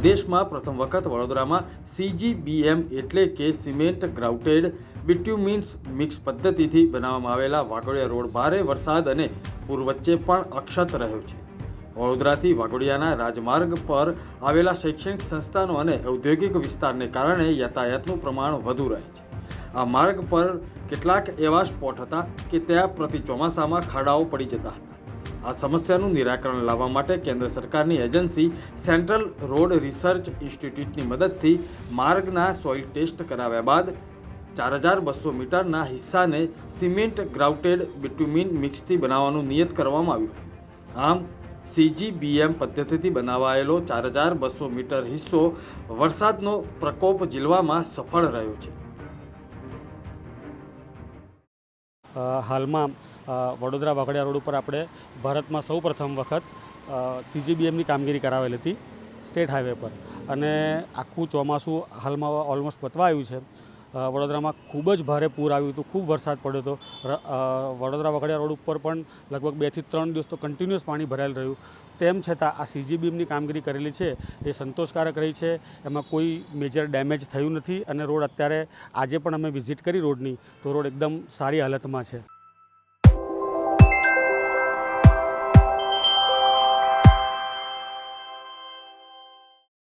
ઇતિહાસમાં પ્રથમ વખત વડોદરામાં સીજીબીએમ એટલે કે સિમેન્ટ ગ્રાઉટેડ બિટ્યુમિન્સ મિક્સ પદ્ધતિથી બનાવવામાં આવેલા વાઘોડિયા રોડ ભારે વરસાદ અને પૂર વચ્ચે પણ અક્ષત રહ્યો છે. વડોદરાથી વાઘોડિયાના રાજમાર્ગ પર આવેલા શૈક્ષણિક સંસ્થાનો અને ઔદ્યોગિક વિસ્તારને કારણે યાતાયાતનું પ્રમાણ વધુ રહે છે. આ માર્ગ પર કેટલાક એવા સ્પોટ હતા કે ત્યાં પ્રતિ ચોમાસામાં ખાડાઓ પડી જતા હતા. આ સમસ્યાનું નિરાકરણ લાવવા માટે કેન્દ્ર સરકારની એજન્સી સેન્ટ્રલ રોડ રિસર્ચ ઇન્સ્ટિટ્યૂટની મદદથી માર્ગના સોઇલ ટેસ્ટ કરાવ્યા બાદ ચાર હજાર બસો મીટરના હિસ્સાને સિમેન્ટ ગ્રાઉટેડ બિટ્યુમિન મિક્સથી બનાવવાનું નિયત કરવામાં આવ્યું. આમ, સીજીબીએમ પદ્ધતિથી બનાવાયેલો ચાર હજાર બસો મીટર હિસ્સો વરસાદનો પ્રકોપ ઝીલવામાં સફળ રહ્યો છે. હાલમાં વડોદરા વાઘડિયા રોડ ઉપર આપણે ભારતમાં સૌ પ્રથમ વખત સીજીબીએમની કામગીરી કરાવેલી હતી સ્ટેટ હાઈવે પર. અને આખું ચોમાસું હાલમાં ઓલમોસ્ટ પતવા આવ્યું છે. વડોદરામાં ખૂબ જ ભારે પૂર આવ્યું હતું, ખૂબ વરસાદ પડ્યો હતો. વડોદરા વખડિયા રોડ ઉપર પણ લગભગ બેથી ત્રણ દિવસ તો કન્ટિન્યુઅસ પાણી ભરાયેલ રહ્યું. તેમ છતાં આ સીજીબીમની કામગીરી કરેલી છે, એ સંતોષકારક રહી છે. એમાં કોઈ મેજર ડેમેજ થયું નથી અને રોડ અત્યારે આજે પણ અમે વિઝિટ કરી રોડની, તો રોડ એકદમ સારી હાલતમાં છે.